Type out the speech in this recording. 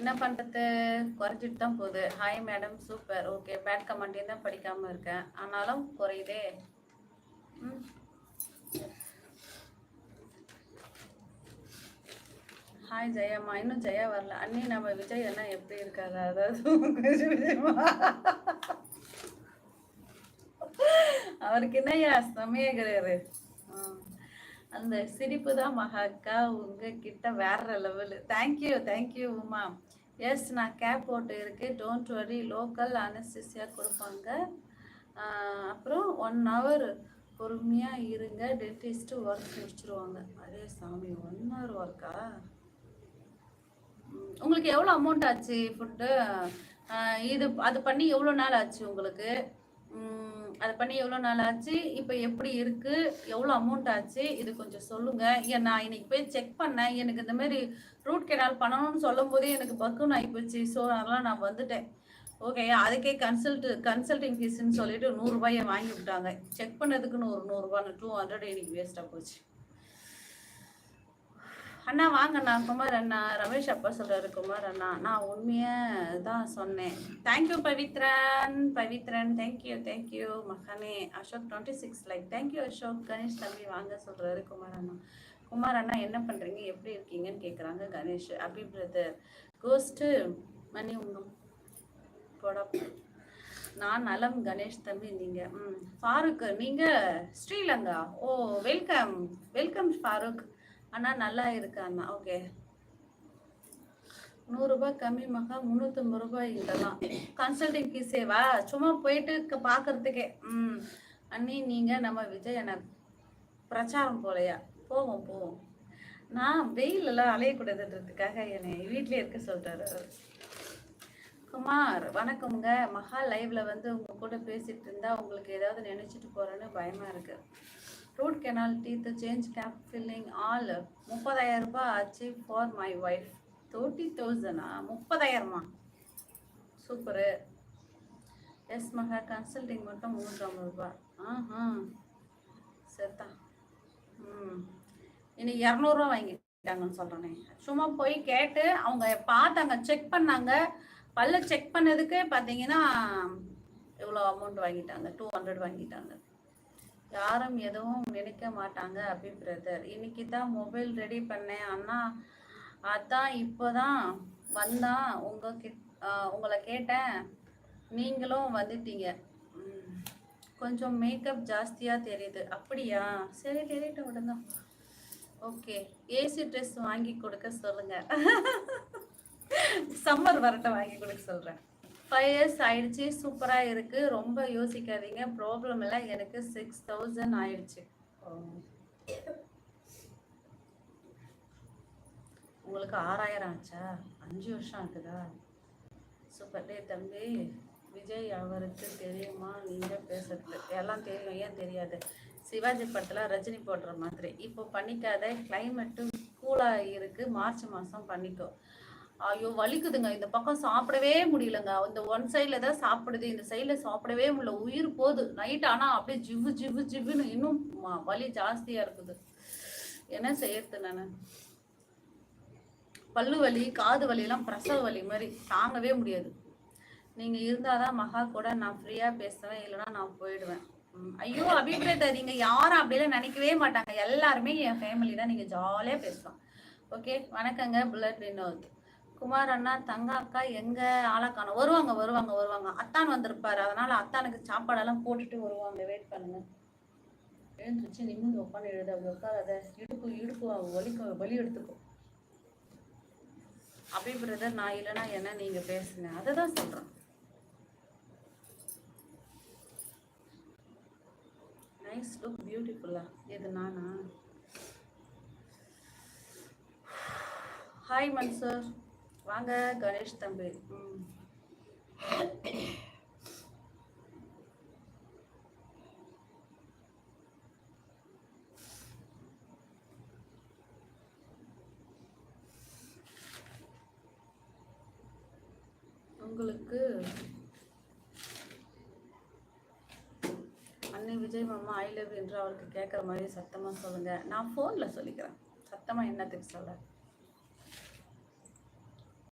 என்ன பண்ணுறது குறைஞ்சிட்டு தான் போகுது hi madam super okay bad கமெண்ட்டையும் தான் படிக்காமல் இருக்கேன். ஆனாலும் குறையுதே. ம். ஹாய் ஜெயம்மா. இன்னும் ஜெயா வரல. அண்ணி நம்ம விஜய் அண்ணா எப்படி இருக்காரு? அதாவது உங்க அவருக்கு என்னய்யா செமையாகிறாரு அந்த சிரிப்பு தான் மகாக்கா உங்ககிட்ட வேற level. Thank you thank you Uma. Yes நான் கேப் போட்டு இருக்கேன் டோன்ட் வரி லோக்கல் அனஸ்டிசியா கொடுப்பாங்க. அப்புறம் ஒன் ஹவர் பொறுமையாக இருங்க. டென்டிஸ்ட்டு ஒர்க் முடிச்சிருவாங்க. அதே சாமி ஒன் ஹவர் ஒர்க்கா உங்களுக்கு எவ்வளோ அமௌண்ட் ஆச்சு ஃபுட்டு இது அது பண்ணி எவ்வளோ நாள் ஆச்சு உங்களுக்கு? அது பண்ணி எவ்வளோ நாள் ஆச்சு? இப்போ எப்படி இருக்கு? எவ்வளோ அமௌண்ட் ஆச்சு? இது கொஞ்சம் சொல்லுங்க. ஏன் நான் இன்னைக்கு போய் செக் பண்ணேன். எனக்கு இந்த மாதிரி ரூட் கெனால் பண்ணணும்னு சொல்லும் போதே எனக்கு பக்குன்னு ஆகிப்போச்சு ஸோ அதெல்லாம் நான் வந்துட்டேன். ஓகே அதுக்கே கன்சல்ட் கன்சல்டிங் ஃபீஸ்ன்னு சொல்லிட்டு நூறுரூபாயை வாங்கி விட்டாங்க. செக் பண்ணதுக்குன்னு ஒரு நூறுரூபா டூ ஹண்ட்ரட் இன்னைக்கு வேஸ்ட்டாக போச்சு. அண்ணா வாங்க அண்ணா. குமார் அண்ணா ரமேஷ் அப்பா சொல்றாரு. குமார் அண்ணா நான் உண்மையை தான் சொன்னேன். Thank you Pavithran. Pavithran thank you thank you மகனே. Ashok twenty six like thank you Ashok. Ganesh தம்பி வாங்க சொல்றாரு. குமார் அண்ணா. குமார் அண்ணா என்ன பண்றீங்க? எப்படி இருக்கீங்கன்னு கேட்குறாங்க கணேஷ். அபி பிரதர் கோஸ்ட்டு மணி உண்ணும் போட. நான் நலம் கணேஷ் தம்பி நீங்க. ம் ஃபாரூக் நீங்க Sri Lanka? Oh welcome welcome Farooq. அண்ணா நல்லா இருக்காமா? அண்ணா ஓகே நூறுரூபா கம்மி மகா முந்நூற்றம்பது ரூபாய் இதெல்லாம். கன்சல்டிங் ஃபீஸேவா சும்மா போயிட்டு க- பார்க்கறதுக்கே ம். அண்ணி நீங்கள் நம்ம விஜய் அண்ணா பிரச்சாரம் போலையா? போவோம் போவோம். நான் வெயிலெல்லாம் அலையக்கூடாதுன்றதுக்காக என்னை வீட்டிலே இருக்க சொல்கிறாரு குமார் வணக்கம்ங்க. மகா லைவ்ல வந்து உங்க கூட பேசிட்டு இருந்தா உங்களுக்கு ஏதாவது நினைச்சிட்டு போறேன்னு பயமா இருக்கு. Root canal teeth change cap filling all முப்பதாயிரம் ரூபாய் ஆச்சு ஃபார் மை ஒய்ஃப் தேர்ட்டி தௌசண்டா முப்பதாயிரமா? சூப்பரு. எஸ் மகா. கன்சல்டிங் மட்டும் மூன்று ஐம்பது ரூபாய். ஆஹா. சரிதான் ம். இன்னைக்கு இரநூறுவா வாங்கிட்டாங்கன்னு சொல்கிறேனே சும்மா போய் கேட்டு அவங்க பார்த்தாங்க செக் பண்ணாங்க. பல்ல செக் பண்ணதுக்கே பார்த்தீங்கன்னா இவ்வளோ அமௌண்ட் வாங்கிட்டாங்க. டூ ஹண்ட்ரட் வாங்கிட்டாங்க. யாரும் எதுவும் நினைக்க மாட்டாங்க அபி பிரதர். இன்னைக்கு தான் மொபைல் ரெடி பண்ணேன். அண்ணா அதான் இப்போதான் வந்தா உங்க உங்களை கேட்டேன். நீங்களும் வந்துட்டீங்க. கொஞ்சம் மேக்கப் ஜாஸ்தியாக தெரியுது. அப்படியா? சரி தெரியட்டும் விடுங்க ஓகே ஏசி ட்ரெஸ் வாங்கி கொடுக்க சொல்லுங்க. சம்மர் வரட்டை வாங்கி கொடுக்க சொல்கிறேன் ஃபைவ் இயர்ஸ் ஆயிடுச்சு சூப்பராக இருக்குது ரொம்ப யோசிக்காதீங்க. ப்ராப்ளம் இல்லை எனக்கு சிக்ஸ் தௌசண்ட் ஆயிடுச்சு. உங்களுக்கு ஆறாயிரம் ஆச்சா? அஞ்சு வருஷம் ஆகுதா? சூப்பர் டே தம்பி விஜய் அவருக்கு தெரியுமா? நீங்கள் பேசுறது. எல்லாம் தெரியும். ஏன் தெரியாது? சிவாஜி படத்தில் ரஜினி போடுற மாதிரி. இப்போ பண்ணிக்காத. கிளைமேட்டும் கூலாக இருக்குது மார்ச் மாதம் பண்ணிக்கோ ஐயோ வலிக்குதுங்க. இந்த பக்கம் சாப்பிடவே முடியலங்க. இந்த ஒன் சைடில் தான் சாப்பிடுது. இந்த சைடில் சாப்பிடவே முடியல. உயிர் போகுது. நைட் ஆனால் அப்படியே ஜிவ்வு ஜிவ்வு ஜிவ்வுன்னு இன்னும் வலி ஜாஸ்தியாக இருக்குது. என்ன செய்யறது நான்? பல்லு வலி காது வலியெல்லாம் பிரசவ வலி மாதிரி தாங்கவே முடியாது. நீங்கள் இருந்தால் தான் மகா கூட நான் ஃப்ரீயாக பேசுவேன் இல்லைன்னா நான் போயிடுவேன். ஐயோ அபிப்பிரேதா நீங்கள் யாரும் அப்படியெல்லாம் நினைக்கவே மாட்டாங்க. எல்லாருமே என் ஃபேமிலி தான். நீங்கள் ஜாலியாக பேசலாம். ஓகே வணக்கங்க. புல்லட் வினோத். குமார் அண்ணா தங்க அக்கா எங்க ஆளக்கானோம் வருவாங்க வருவாங்க வருவாங்க. அத்தான் வந்திருப்பாரு. அதனால அத்தானுக்கு சாப்பாடெல்லாம் போட்டுட்டு வருவாங்க. வெயிட் பண்ணுங்க. எழுந்துருச்சு நிமிந்து உட்காந்து எழுத. அப்படி உட்காராத இடுப்பு இடுப்பு வலிக்கும் வலி எடுத்துக்கும். அப்படி பிரதர் நான் இல்லைன்னா என்ன நீங்க பேசுங்க? அதை தான் சொல்றேன் நைஸ் லுக் பியூட்டிஃபுல்லா இது நானா? ஹாய் மன்சூர். வாங்க கணேஷ் தம்பி. ம். உங்களுக்கு அன்னை விஜய் மாமா ஐ லவ் என்று அவருக்கு கேட்குற மாதிரி சத்தமாக சொல்லுங்க. நான் ஃபோனில் சொல்லிக்கிறேன். சத்தமாக என்னத்துக்கு சொல்ல?